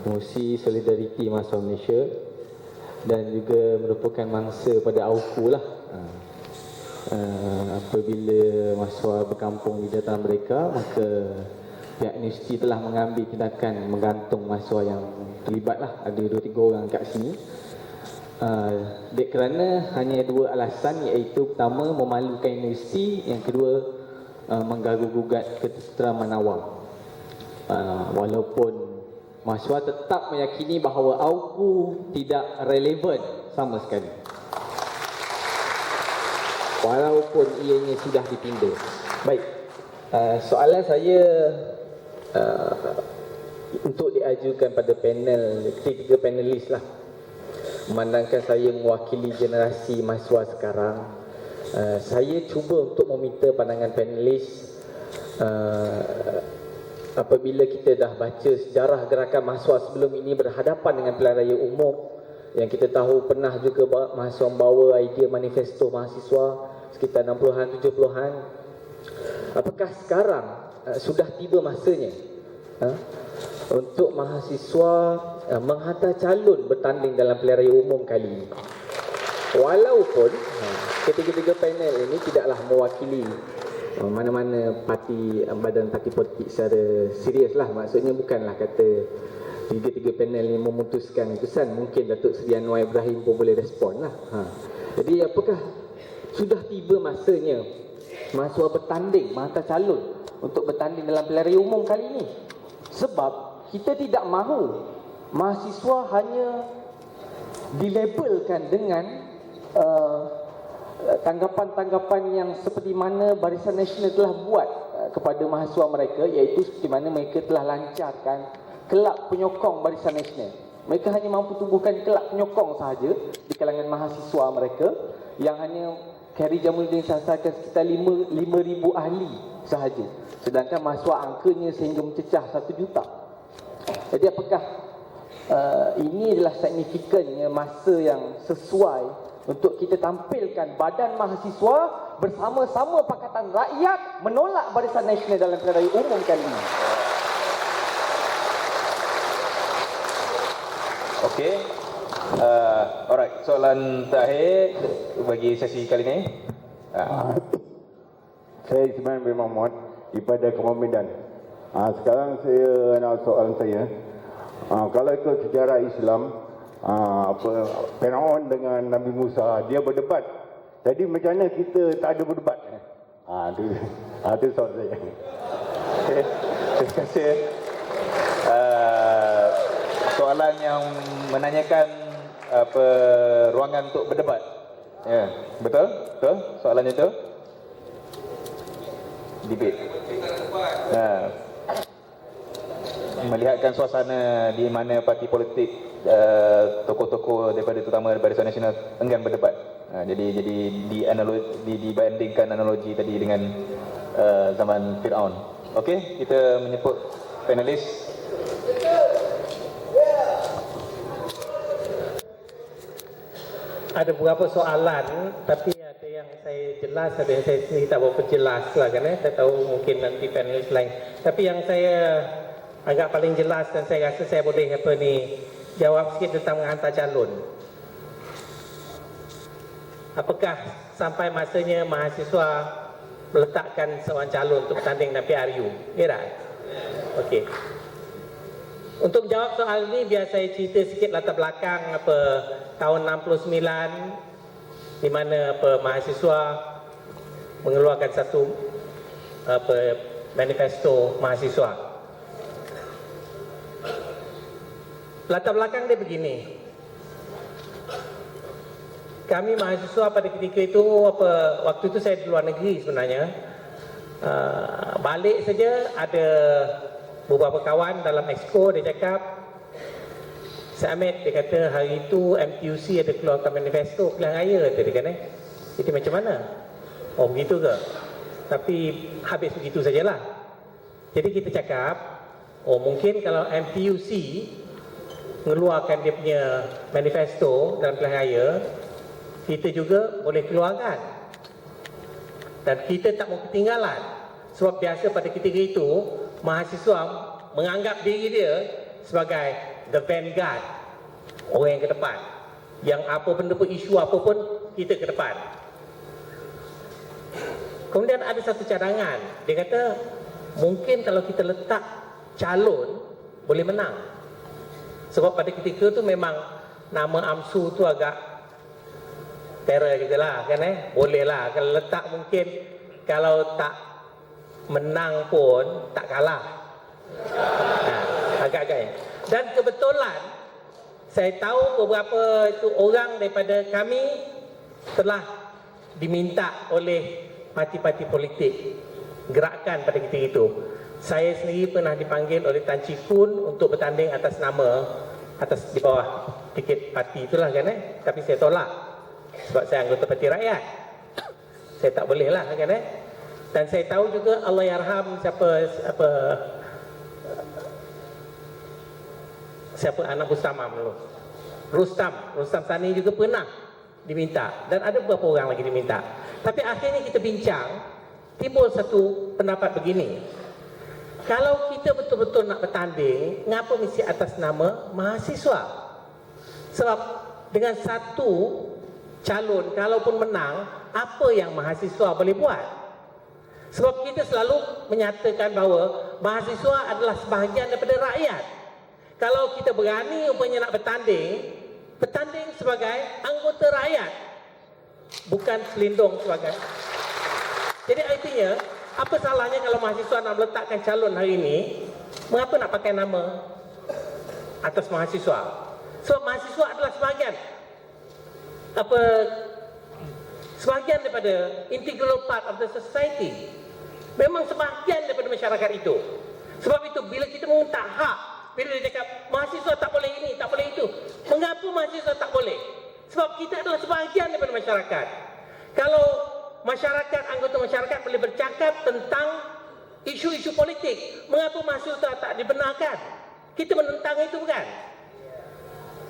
Fungsi Solidariti Mahasiswa Malaysia dan juga merupakan mangsa pada AUKU lah. Uh, apabila mahasiswa berkampung di dataran mereka, maka pihak universiti telah mengambil tindakan menggantung mahasiswa yang terlibat lah. Ada dua tiga orang kat sini. Uh, dek kerana hanya dua alasan iaitu pertama memalukan universiti, yang kedua uh, menggaguh-gugat ketenteraan awam. Uh, walaupun mahasiswa tetap meyakini bahawa AUKU tidak relevan sama sekali. Walaupun ianya sudah dipindah. Baik, uh, soalan saya uh, untuk diajukan pada panel, ketiga panelis lah. Memandangkan saya mewakili generasi mahasiswa sekarang, uh, saya cuba untuk meminta pandangan panelis uh, apabila kita dah baca sejarah gerakan mahasiswa sebelum ini berhadapan dengan pilihan raya umum yang kita tahu pernah juga mahasiswa membawa idea manifesto mahasiswa sekitar 60-an, 70-an. Apakah sekarang uh, sudah tiba masanya uh, untuk mahasiswa uh, menghantar calon bertanding dalam pilihan raya umum kali ini? Walaupun uh, ketiga-tiga panel ini tidaklah mewakili mana-mana parti badan parti politik secara serius lah. Maksudnya bukanlah kata tiga-tiga panel ni memutuskan keputusan mungkin Datuk Seri Anwar Ibrahim pun boleh respon lah. Ha. jadi apakah sudah tiba masanya mahasiswa bertanding mata calon untuk bertanding dalam pilihan raya umum kali ini sebab kita tidak mahu mahasiswa hanya dilabelkan dengan uh, tanggapan-tanggapan yang seperti mana Barisan Nasional telah buat uh, kepada mahasiswa mereka iaitu seperti mana mereka telah lancarkan kelab penyokong Barisan Nasional. Mereka hanya mampu tumbuhkan kelab penyokong sahaja di kalangan mahasiswa mereka yang hanya Kerry Jamuddin sasakan sekitar 5 5000 ahli sahaja. Sedangkan mahasiswa angkanya sehingga mencecah 1 juta. Jadi apakah uh, ini adalah signifikannya masa yang sesuai untuk kita tampilkan badan mahasiswa bersama-sama Pakatan Rakyat menolak Barisan Nasional dalam pilihan raya umum kali ini. Okey. Uh, alright, soalan terakhir bagi sesi kali ini. Uh. Saya Ismail bin Mahmud daripada Kemah Medan. Uh, sekarang saya nak soalan saya. Uh, kalau ikut sejarah Islam, apa Firaun dengan Nabi Musa dia berdebat. Jadi macam mana kita tak ada berdebat? Ah tu. Ah tu soalan saya. Terima kasih. Soalan yang menanyakan apa ruangan untuk berdebat. Ya, yeah. betul? Betul? Soalannya itu? Debate. Nah. Melihatkan suasana di mana parti politik uh, tokoh-tokoh daripada terutama Barisan Nasional enggan berdebat. Uh, jadi jadi di analogi di, dibandingkan analogi tadi dengan uh, zaman Firaun. Okey, kita menyebut panelis ada beberapa soalan tapi ada yang saya jelas ada yang saya sendiri tak berapa jelas lah kan eh saya tahu mungkin nanti panelis lain tapi yang saya agak paling jelas dan saya rasa saya boleh apa ni jawab sikit tentang menghantar calon apakah sampai masanya mahasiswa meletakkan seorang calon untuk bertanding dalam PRU ya? Okey. Untuk menjawab soal ini biar saya cerita sikit latar belakang apa tahun 69 di mana apa mahasiswa mengeluarkan satu apa manifesto mahasiswa. Latar belakang dia begini. Kami mahasiswa pada ketika itu apa waktu itu saya di luar negeri sebenarnya. Uh, balik saja ada beberapa kawan dalam exco dia cakap Ahmed dia kata hari itu MTUC ada keluarkan manifesto pilihan raya tadi kan eh. Jadi macam mana? Oh begitu ke? Tapi habis begitu sajalah. Jadi kita cakap oh mungkin kalau MTUC mengeluarkan dia punya manifesto dalam pilihan raya kita juga boleh keluarkan. Dan kita tak mau ketinggalan. Sebab biasa pada ketika itu mahasiswa menganggap diri dia sebagai the vanguard orang yang ke depan. Yang apa benda pun isu apa pun kita ke depan. Kemudian ada satu cadangan. Dia kata mungkin kalau kita letak calon boleh menang sebab pada ketika tu memang nama AMSU tu agak terror juga lah kan eh? Boleh lah kalau letak mungkin kalau tak menang pun tak kalah. Ha, agak-agak dan kebetulan saya tahu beberapa itu orang daripada kami telah diminta oleh parti-parti politik gerakan pada ketika itu saya sendiri pernah dipanggil oleh Tan Chee Kun untuk bertanding atas nama atas di bawah tiket parti itulah kan eh? Tapi saya tolak sebab saya anggota parti rakyat. Saya tak boleh lah kan eh? Dan saya tahu juga Allah yarham siapa apa siapa anak Rustamam dulu. Rustam Rustam Sani juga pernah diminta dan ada beberapa orang lagi diminta. Tapi akhirnya kita bincang timbul satu pendapat begini kalau kita betul-betul nak bertanding ngapa mesti atas nama mahasiswa? Sebab dengan satu calon kalaupun menang apa yang mahasiswa boleh buat? Sebab kita selalu menyatakan bahawa mahasiswa adalah sebahagian daripada rakyat. Kalau kita berani umpamanya nak bertanding bertanding sebagai anggota rakyat bukan pelindung sebagai. Jadi artinya apa salahnya kalau mahasiswa nak meletakkan calon hari ini? Mengapa nak pakai nama atas mahasiswa? Sebab mahasiswa adalah sebahagian. Apa sebahagian daripada integral part of the society. Memang sebahagian daripada masyarakat itu. Sebab itu bila kita minta hak bila dia cakap mahasiswa tak boleh ini tak boleh itu mengapa mahasiswa tak boleh? Sebab kita adalah sebahagian daripada masyarakat. Kalau masyarakat anggota masyarakat boleh bercakap tentang isu-isu politik mengapa mahasiswa tak dibenarkan kita menentang itu bukan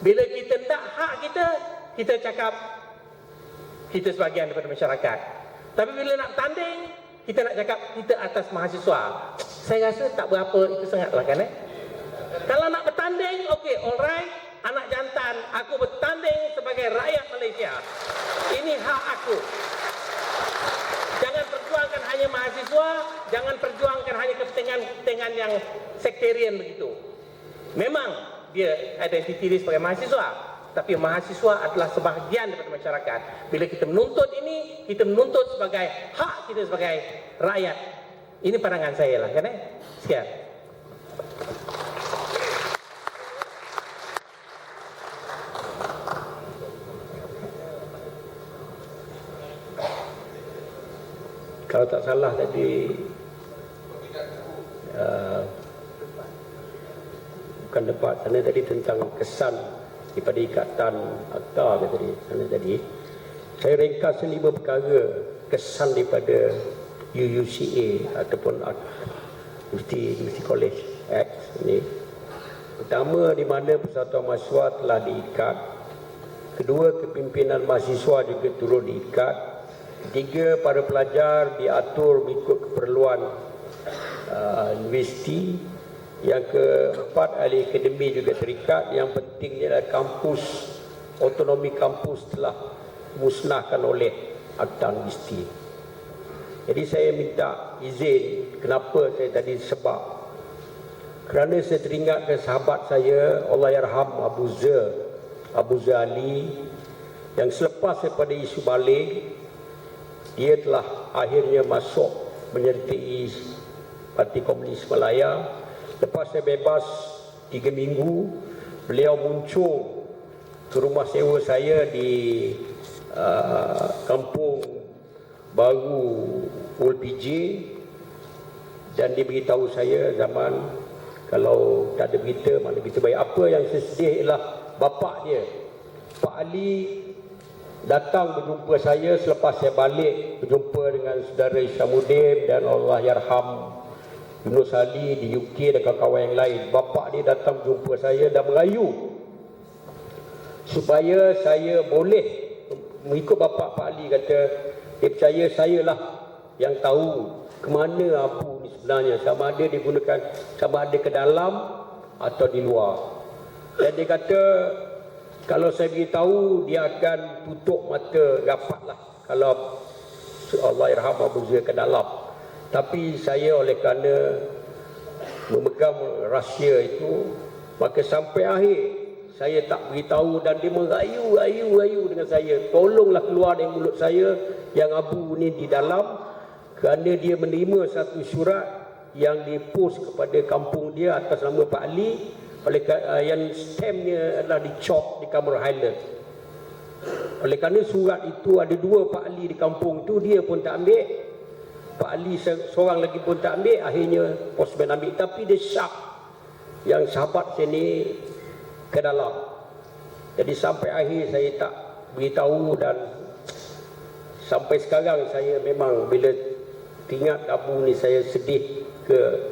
bila kita tak hak kita kita cakap kita sebahagian daripada masyarakat. Tapi bila nak tanding, kita nak cakap kita atas mahasiswa. Saya rasa tak berapa itu sangatlah kan eh. Kalau nak bertanding, okey, alright. Anak jantan, aku bertanding sebagai rakyat Malaysia. Ini hak aku. Jangan perjuangkan hanya mahasiswa, jangan perjuangkan hanya kepentingan-kepentingan yang sektarian begitu. Memang dia identiti dia sebagai mahasiswa, tapi mahasiswa adalah sebahagian daripada masyarakat. Bila kita menuntut ini, kita menuntut sebagai hak kita sebagai rakyat. Ini pandangan saya lah, kan eh? Sekian. Kalau tak salah tadi uh, bukan debat sana tadi tentang kesan daripada ikatan akta tadi sana tadi. Saya ringkas lima perkara kesan daripada UUCA ataupun University, University College Act ini pertama di mana persatuan mahasiswa telah diikat. Kedua kepimpinan mahasiswa juga turut diikat ketiga para pelajar diatur mengikut keperluan uh, universiti yang keempat, ahli akademi juga terikat. Yang pentingnya adalah kampus, otonomi kampus telah musnahkan oleh Akta Universiti. Jadi saya minta izin kenapa saya tadi sebab kerana saya teringat ke sahabat saya Allah Yarham Abu Zer Abu Zali yang selepas daripada isu balik dia telah akhirnya masuk menyertai Parti Komunis Malaya Lepas saya bebas tiga minggu, beliau muncul ke rumah sewa saya di uh, kampung baru ULPJ dan dia beritahu saya zaman kalau tak ada berita, mana berita baik. Apa yang saya sedih ialah bapa dia, Pak Ali datang berjumpa saya selepas saya balik berjumpa dengan saudara Isyamuddin dan Allah Yarham Yunus Ali di UK dan kawan-kawan yang lain. Bapa dia datang jumpa saya dan merayu supaya saya boleh mengikut bapa Pak Ali kata dia percaya saya lah yang tahu ke mana abu ni sebenarnya sama ada digunakan sama ada ke dalam atau di luar. Dan dia kata kalau saya beritahu dia akan tutup mata rapatlah. Kalau Allah irham Abu Zia ke dalam. Tapi saya oleh kerana memegang rahsia itu maka sampai akhir saya tak beritahu dan dia merayu rayu rayu dengan saya. Tolonglah keluar dari mulut saya yang abu ni di dalam. Kerana dia menerima satu surat yang dipost kepada kampung dia atas nama Pak Ali oleh uh, yang stampnya adalah dicop di Kamal Highland. Oleh kerana surat itu ada dua Pak Ali di kampung tu dia pun tak ambil. Pak Ali se- seorang lagi pun tak ambil. Akhirnya postman ambil. Tapi dia syak yang sahabat sini ke dalam. Jadi sampai akhir saya tak beritahu dan sampai sekarang saya memang bila ingat Abu ni saya sedih ke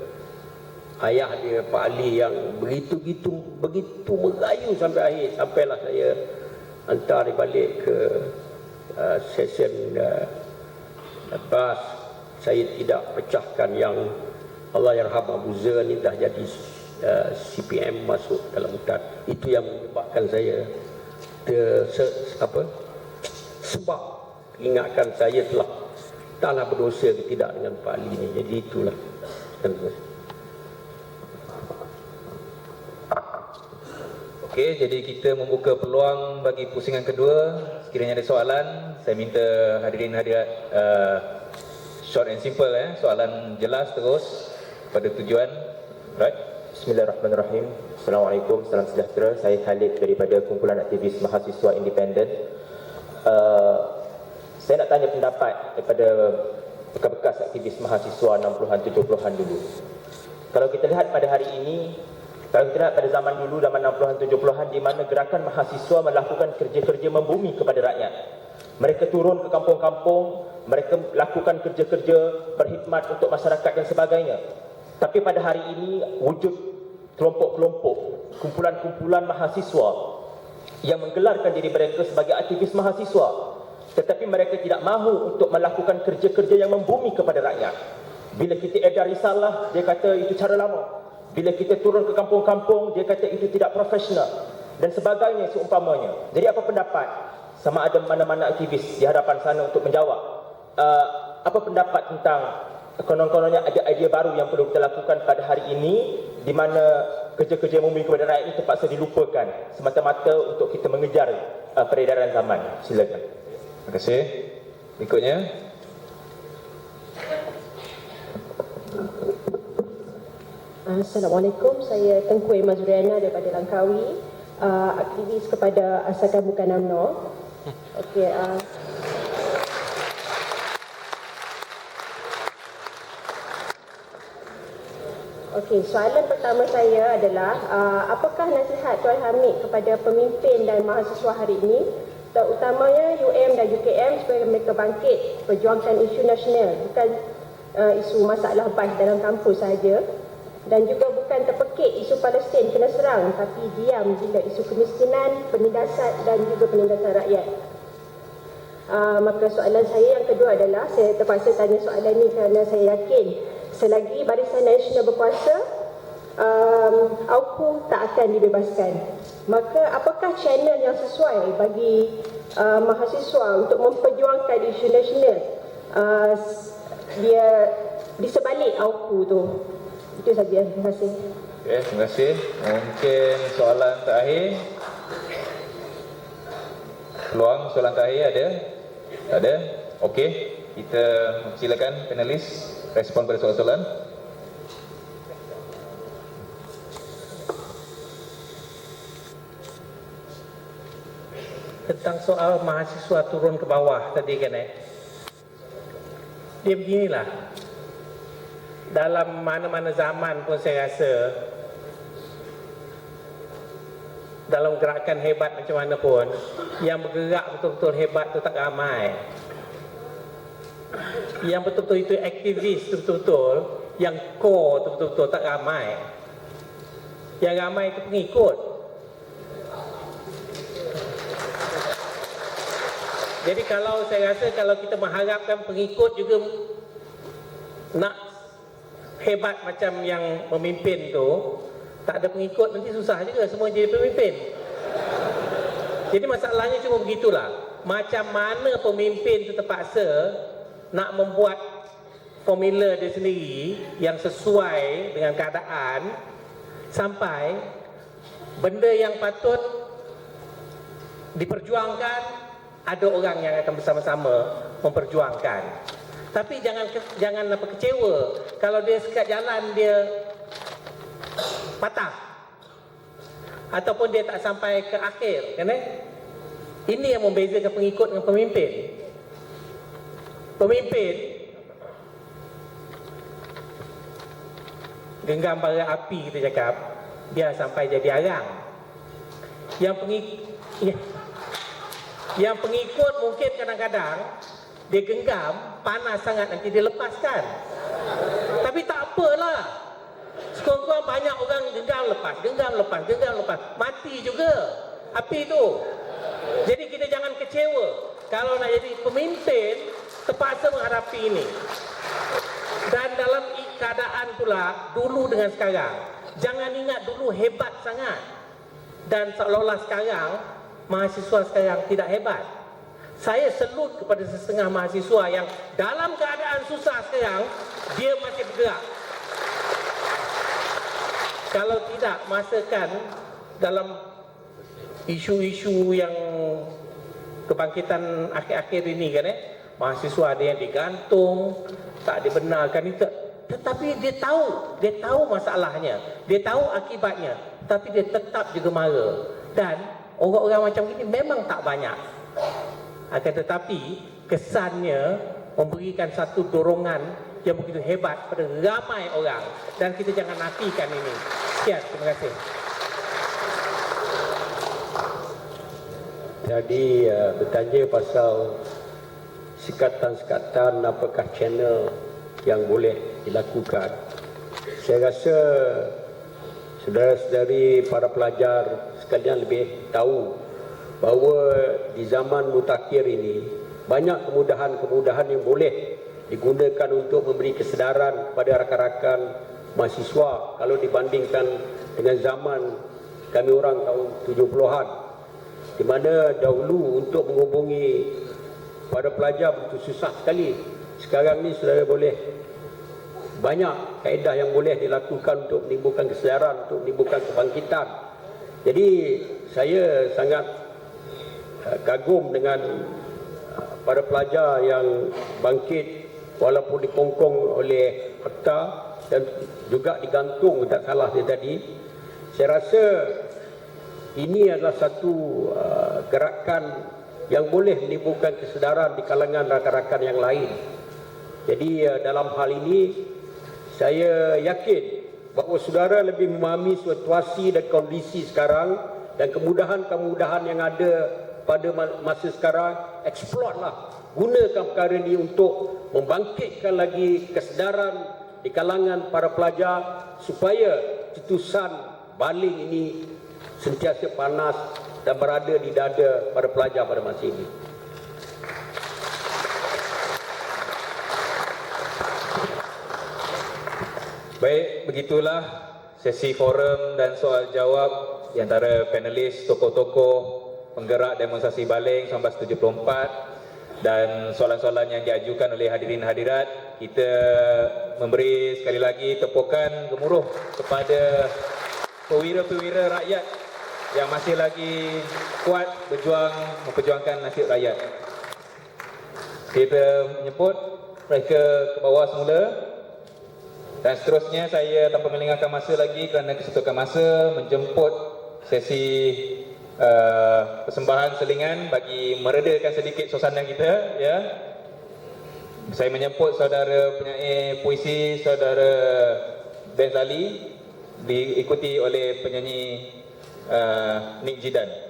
ayah dia Pak Ali yang begitu-gitu begitu merayu sampai akhir sampailah saya hantar dia balik ke uh, session uh, bas saya tidak pecahkan yang Allah yarham Abu Zar ni dah jadi uh, CPM masuk dalam hutan itu yang menyebabkan saya ter, apa sebab ingatkan saya telah taklah berdosa ke tidak dengan Pak Ali ni. Jadi itulah. Terima kasih. Okey, jadi kita membuka peluang bagi pusingan kedua. Sekiranya ada soalan, saya minta hadirin hadirat uh, short and simple eh, soalan jelas terus pada tujuan. Right? Bismillahirrahmanirrahim. Assalamualaikum, salam sejahtera. Saya Khalid daripada Kumpulan Aktivis Mahasiswa Independen. Uh, saya nak tanya pendapat daripada bekas-bekas aktivis mahasiswa 60-an, 70-an dulu. Kalau kita lihat pada hari ini, kalau kita pada zaman dulu, zaman 60-an, 70-an, di mana gerakan mahasiswa melakukan kerja-kerja membumi kepada rakyat. Mereka turun ke kampung-kampung, mereka lakukan kerja-kerja berkhidmat untuk masyarakat dan sebagainya. Tapi pada hari ini, wujud kelompok-kelompok, kumpulan-kumpulan mahasiswa yang menggelarkan diri mereka sebagai aktivis mahasiswa tetapi mereka tidak mahu untuk melakukan kerja-kerja yang membumi kepada rakyat bila kita edar risalah dia kata itu cara lama bila kita turun ke kampung-kampung dia kata itu tidak profesional. Dan sebagainya seumpamanya. Jadi apa pendapat? Sama ada mana-mana aktivis di hadapan sana untuk menjawab. Uh, apa pendapat tentang konon-kononnya ada idea baru yang perlu kita lakukan pada hari ini di mana kerja-kerja membumi kepada rakyat ini terpaksa dilupakan semata-mata untuk kita mengejar uh, peredaran zaman? Silakan. Terima kasih. Berikutnya. Assalamualaikum, saya Tengku Emma Zuriana daripada Langkawi, uh, aktivis kepada Asalkan Bukan UMNO. Okey, uh, Okey, soalan pertama saya adalah uh, apakah nasihat Tuan Hamid kepada pemimpin dan mahasiswa hari ini? Terutamanya UM dan UKM supaya mereka bangkit perjuangkan isu nasional. Bukan uh, isu masalah bas dalam kampus saja dan juga bukan terpekik isu Palestin kena serang tapi diam bila isu kemiskinan, penindasan dan juga penindasan rakyat. Uh, maka soalan saya yang kedua adalah saya terpaksa tanya soalan ini kerana saya yakin selagi Barisan Nasional berkuasa um, AUKU tak akan dibebaskan. Maka apakah channel yang sesuai bagi uh, mahasiswa untuk memperjuangkan isu nasional uh, dia di sebalik AUKU tu? Itu saja. Terima kasih. Okay, terima kasih. Mungkin soalan terakhir. Peluang soalan terakhir ada? Tak ada? Okey. Kita silakan panelis respon pada soalan-soalan. tentang soal mahasiswa turun ke bawah tadi kan eh. Dia beginilah. Dalam mana-mana zaman pun saya rasa dalam gerakan hebat macam mana pun yang bergerak betul-betul hebat tu tak ramai. Yang betul-betul itu aktivis tu betul-betul yang core tu betul-betul tak ramai. Yang ramai itu pengikut. Jadi kalau saya rasa kalau kita mengharapkan pengikut juga nak hebat macam yang memimpin tu, tak ada pengikut nanti susah juga semua jadi pemimpin. Jadi masalahnya cuma begitulah. Macam mana pemimpin itu terpaksa nak membuat formula dia sendiri yang sesuai dengan keadaan sampai benda yang patut diperjuangkan ada orang yang akan bersama-sama memperjuangkan. Tapi jangan jangan apa kecewa kalau dia sekat jalan dia patah ataupun dia tak sampai ke akhir kan eh? Ini yang membezakan pengikut dengan pemimpin. Pemimpin genggam bara api kita cakap dia sampai jadi arang. Yang pengikut ya, yang pengikut mungkin kadang-kadang dia genggam panas sangat nanti dia lepaskan. Tapi tak apalah. Sekurang-kurang banyak orang genggam lepas, genggam lepas, genggam lepas. Mati juga api tu. Jadi kita jangan kecewa. Kalau nak jadi pemimpin, terpaksa menghadapi ini. Dan dalam keadaan pula, dulu dengan sekarang. Jangan ingat dulu hebat sangat. Dan seolah-olah sekarang, mahasiswa sekarang tidak hebat. Saya selut kepada setengah mahasiswa yang dalam keadaan susah sekarang, dia masih bergerak. Kalau tidak masakan dalam isu-isu yang kebangkitan akhir-akhir ini kan eh? Mahasiswa ada yang digantung tak dibenarkan itu. Tetapi dia tahu dia tahu masalahnya dia tahu akibatnya tapi dia tetap juga marah dan orang-orang macam ini memang tak banyak akan tetapi kesannya memberikan satu dorongan yang begitu hebat pada ramai orang. Dan kita jangan nafikan ini. Sekian terima kasih. Jadi uh, bertanya pasal sekatan-sekatan apakah channel yang boleh dilakukan. Saya rasa saudara-saudari para pelajar sekalian lebih tahu bahawa di zaman mutakhir ini banyak kemudahan-kemudahan yang boleh digunakan untuk memberi kesedaran kepada rakan-rakan mahasiswa kalau dibandingkan dengan zaman kami orang tahun 70-an di mana dahulu untuk menghubungi para pelajar begitu susah sekali. Sekarang ni saudara boleh banyak kaedah yang boleh dilakukan untuk menimbulkan kesedaran, untuk menimbulkan kebangkitan. Jadi saya sangat kagum dengan uh, para pelajar yang bangkit walaupun dikongkong oleh peta dan juga digantung tak salah dia tadi. Saya rasa ini adalah satu uh, gerakan yang boleh menimbulkan kesedaran di kalangan rakan-rakan yang lain. Jadi uh, dalam hal ini saya yakin bahawa saudara lebih memahami situasi dan kondisi sekarang dan kemudahan-kemudahan yang ada pada ma- masa sekarang explore lah gunakan perkara ini untuk membangkitkan lagi kesedaran di kalangan para pelajar supaya cetusan baling ini sentiasa panas dan berada di dada para pelajar pada masa ini. Baik, begitulah sesi forum dan soal jawab di antara panelis tokoh-tokoh penggerak demonstrasi baling 1974 dan soalan-soalan yang diajukan oleh hadirin hadirat kita memberi sekali lagi tepukan gemuruh kepada perwira-perwira rakyat yang masih lagi kuat berjuang memperjuangkan nasib rakyat. Kita menyebut mereka ke bawah semula dan seterusnya saya tanpa melengahkan masa lagi kerana kesetukan masa menjemput sesi uh, persembahan selingan bagi meredakan sedikit suasana kita ya. Saya menjemput saudara penyair puisi saudara Ben Zali diikuti oleh penyanyi uh, Nick Jidan.